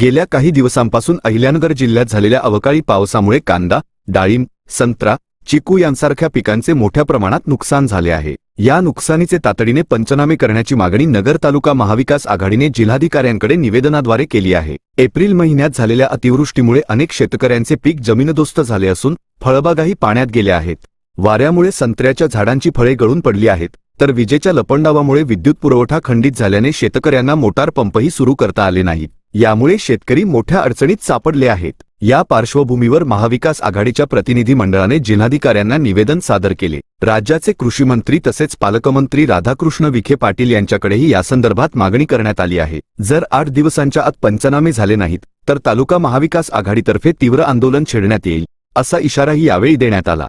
गेल्या काही दिवसांपासून अहिल्यानगर जिल्ह्यात झालेल्या अवकाळी पावसामुळे कांदा डाळिंब संत्रा चिकू यांसारख्या पिकांचे मोठ्या प्रमाणात नुकसान झाले आहे. या नुकसानीचे तातडीने पंचनामे करण्याची मागणी नगर तालुका महाविकास आघाडीने जिल्हाधिकाऱ्यांकडे निवेदनाद्वारे केली आहे. एप्रिल महिन्यात झालेल्या अतिवृष्टीमुळे अनेक शेतकऱ्यांचे पीक जमीनदोस्त झाले असून फळबागाही पाण्यात गेल्या आहेत. वाऱ्यामुळे संत्र्याच्या झाडांची फळे गळून पडली आहेत. तर विजेच्या लपंडावामुळे विद्युत पुरवठा खंडित झाल्याने शेतकऱ्यांना मोटार पंपही सुरू करता आले नाहीत. यामुळे शेतकरी मोठ्या अडचणीत सापडले आहेत. या पार्श्वभूमीवर महाविकास आघाडीच्या प्रतिनिधी मंडळाने जिल्हाधिकाऱ्यांना निवेदन सादर केले. राज्याचे कृषी मंत्री तसेच पालकमंत्री राधाकृष्ण विखे पाटील यांच्याकडेही यासंदर्भात मागणी करण्यात आली आहे. जर आठ दिवसांच्या आत पंचनामे झाले नाहीत तर तालुका महाविकास आघाडीतर्फे तीव्र आंदोलन छेडण्यात येईल असा इशाराही यावेळी देण्यात आला.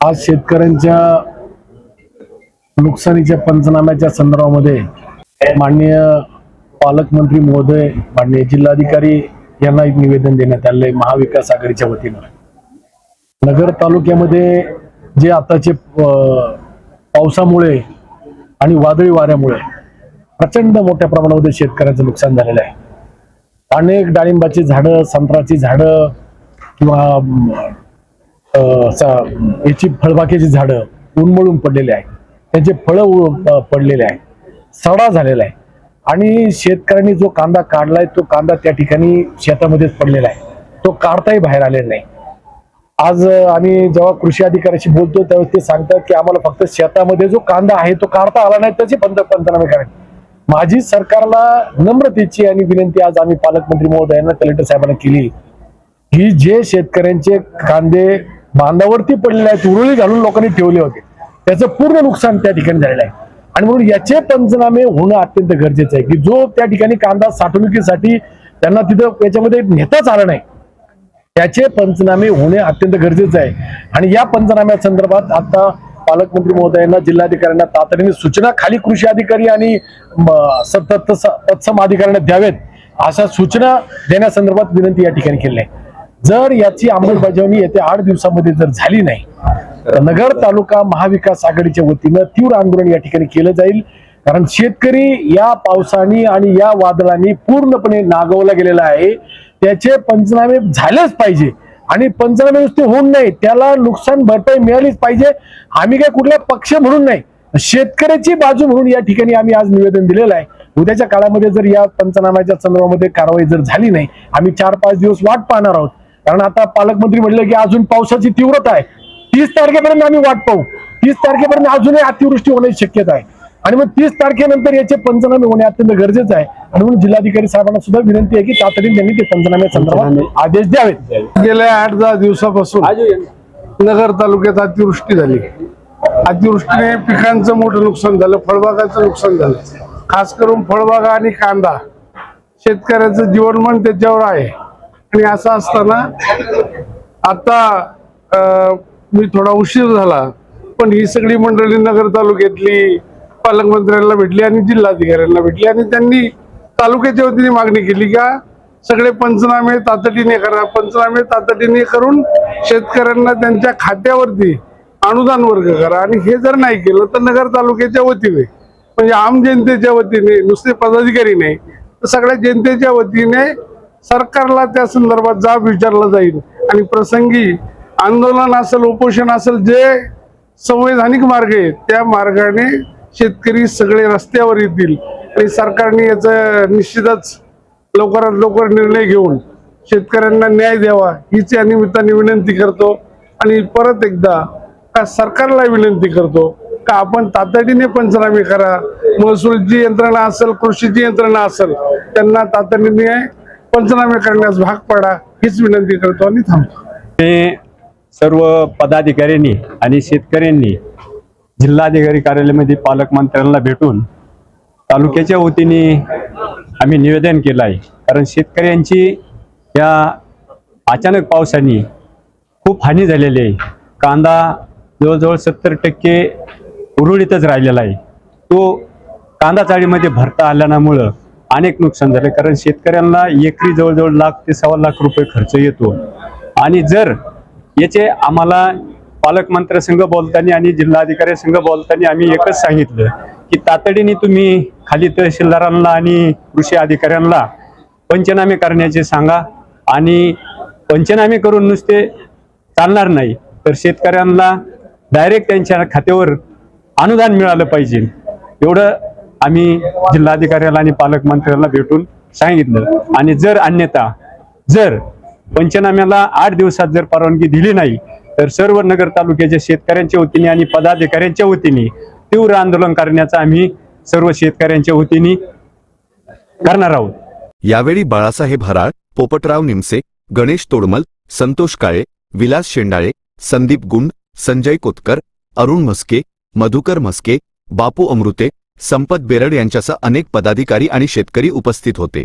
आज शेतकऱ्यांच्या नुकसानीच्या पंचनाम्याच्या संदर्भामध्ये माननीय पालकमंत्री महोदय माननीय जिल्हाधिकारी यांना एक निवेदन देण्यात आले महाविकास आघाडीच्या वतीनं. नगर तालुक्यामध्ये जे आताचे पावसामुळे आणि वादळी वाऱ्यामुळे प्रचंड मोठ्या प्रमाणामध्ये शेतकऱ्याचं नुकसान झालेलं आहे. अनेक डाळिंबाची झाडं संत्र्याची झाडं किंवा अं, याची फळबागेची झाडं उन्मळून पडलेली आहे त्यांचे फळं पडलेले आहे सडा झालेला आहे. आणि शेतकऱ्यांनी जो कांदा काढलाय तो कांदा त्या ठिकाणी शेतामध्येच पडलेला आहे. तो काढताही बाहेर आलेला नाही. आज आम्ही जेव्हा कृषी अधिकाऱ्याशी बोलतो त्यावेळेस ते सांगतात की आम्हाला फक्त शेतामध्ये जो कांदा आहे तो काढता आला नाही त्याची पंत पंचनामे करायचे माझी सरकारला नम्रतेची आणि विनंती आज आम्ही पालकमंत्री महोदयांना कलेक्टर साहेबांना केली. की जे शेतकऱ्यांचे कांदे बांधावरती पडलेले आहेत उरळी घालून लोकांनी ठेवले होते त्याचं पूर्ण नुकसान त्या ठिकाणी झालेलं आहे. आणि म्हणून याचे पंचनामे होणं अत्यंत गरजेचं आहे की जो त्या ठिकाणी कांदा साठवणुकीसाठी त्यांना तिथं याच्यामध्ये नेताच आला नाही त्याचे पंचनामे होणे अत्यंत गरजेचं आहे. आणि या पंचनाम्या संदर्भात आता पालकमंत्री महोदयांना जिल्हाधिकाऱ्यांना तातडीने सूचना खाली कृषी अधिकारी आणि स- तत्सम अधिकाऱ्यांना द्यावेत अशा सूचना देण्यासंदर्भात विनंती या ठिकाणी केली आहे जर याची अंमलबजावणी येत्या आठ दिवसामध्ये जर झाली नाही नगर तालुका महाविकास आघाडीच्या वतीनं तीव्र आंदोलन या ठिकाणी केलं जाईल. कारण शेतकरी या पावसाने आणि या वादळाने पूर्णपणे नागवला गेलेला आहे. त्याचे पंचनामे झालेच पाहिजे. आणि पंचनामे नुसते होऊन नाही त्याला नुकसान भरपाई मिळालीच पाहिजे. आम्ही काय कुठला पक्ष म्हणून नाही शेतकऱ्याची बाजू म्हणून या ठिकाणी आम्ही आज निवेदन दिलेलं आहे. उद्याच्या काळामध्ये जर या पंचनाम्याच्या संदर्भामध्ये कारवाई जर झाली नाही आम्ही चार पाच दिवस वाट पाहणार आहोत. कारण आता पालकमंत्री म्हटलं की अजून पावसाची तीव्रता आहे. तीस तारखेपर्यंत आम्ही वाट पाहू. तीस तारखेपर्यंत अजूनही अतिवृष्टी होण्याची शक्यता आहे. आणि मग तीस तारखेनंतर याचे पंचनामे होणे अत्यंत गरजेचं आहे. आणि म्हणून जिल्हाधिकारी साहेबांना सुद्धा विनंती आहे की तातडीने त्यांनी ते पंचनामे संदर्भात आदेश द्यावेत. गेल्या आठ दहा दिवसापासून नगर तालुक्यात अतिवृष्टी झाली. अतिवृष्टीने पिकांचं मोठं नुकसान झालं फळबागाचं नुकसान झालं. खास करून फळबागा आणि कांदा. शेतकऱ्याचं जीवनमान त्याच्यावर आहे. आणि असं असताना आता मी थोडा उशीर झाला पण ही सगळी मंडळी नगर तालुक्यातली पालकमंत्र्यांना भेटली आणि जिल्हाधिकाऱ्यांना भेटली आणि त्यांनी तालुक्याच्या वतीने मागणी केली का सगळे पंचनामे तातडीने करा. पंचनामे तातडीने करून शेतकऱ्यांना त्यांच्या खात्यावरती अनुदान वर्ग करा. आणि हे जर नाही केलं तर नगर तालुक्याच्या वतीने म्हणजे आम जनतेच्या वतीने नुसते पदाधिकारी नाही तर सगळ्या जनतेच्या वतीने सरकारला त्या संदर्भात जाब विचारला जाईल. आणि प्रसंगी आंदोलन असेल उपोषण असेल जे संवैधानिक मार्ग आहेत त्या मार्गाने शेतकरी सगळे रस्त्यावर येतील. आणि सरकारने याचं निश्चितच लवकरात लवकर निर्णय घेऊन शेतकऱ्यांना न्याय द्यावा हीच या निमित्ताने विनंती करतो. आणि परत एकदा का सरकारला विनंती करतो का आपण तातडीने पंचनामे करा. महसूलची यंत्रणा असेल कृषीची यंत्रणा असेल त्यांना तातडीने पंचनामे करण्यास भाग पाडा हीच विनंती करतो आणि थांबतो. ते सर्व पदाधिकाऱ्यांनी आणि शेतकऱ्यांनी जिल्हाधिकारी कार्यालयामध्ये पालकमंत्र्यांना भेटून तालुक्याच्या वतीने आम्ही निवेदन केलं आहे. कारण शेतकऱ्यांची या अचानक पावसाने खूप हानी झालेली आहे. कांदा जवळजवळ सत्तर टक्के उरुळीतच राहिलेला आहे. तो कांदा चाळीमध्ये भरता आल्यामुळं अनेक नुकसान झालं. कारण शेतकऱ्यांना एकरी जवळजवळ लाख ते सव्वा लाख रुपये खर्च येतो. आणि जर याचे आम्हाला पालकमंत्र्यासंघ बोलताना आणि जिल्हाधिकारी संघ बोलताना आम्ही एकच सांगितलं की तातडीने तुम्ही खाली तहसीलदारांना आणि कृषी अधिकाऱ्यांना पंचनामे करण्याचे सांगा. आणि पंचनामे करून नुसते चालणार नाही तर शेतकऱ्यांना डायरेक्ट त्यांच्या खात्यावर अनुदान मिळालं पाहिजे. एवढं आम्ही जिल्हाधिकाऱ्याला आणि पालकमंत्र्याला भेटून सांगितलं. आणि जर अन्यथा जर पंचनाम्याला आठ दिवसात जर परवानगी दिली नाही तर सर्व नगर तालुक्याच्या शेतकऱ्यांच्या वतीने आणि पदाधिकाऱ्यांच्या वतीने तीव्र आंदोलन करण्याचा आम्ही सर्व शेतकऱ्यांच्या वतीने करणार आहोत. यावेळी बाळासाहेब हराळ पोपटराव निमसे गणेश तोडमल संतोष काळे विलास शेंडाळे संदीप गुंड संजय कोतकर अरुण म्हस्के मधुकर म्हस्के बापू अमृते संपत बेरड यांच्यासह अनेक पदाधिकारी आणि शेतकरी उपस्थित होते.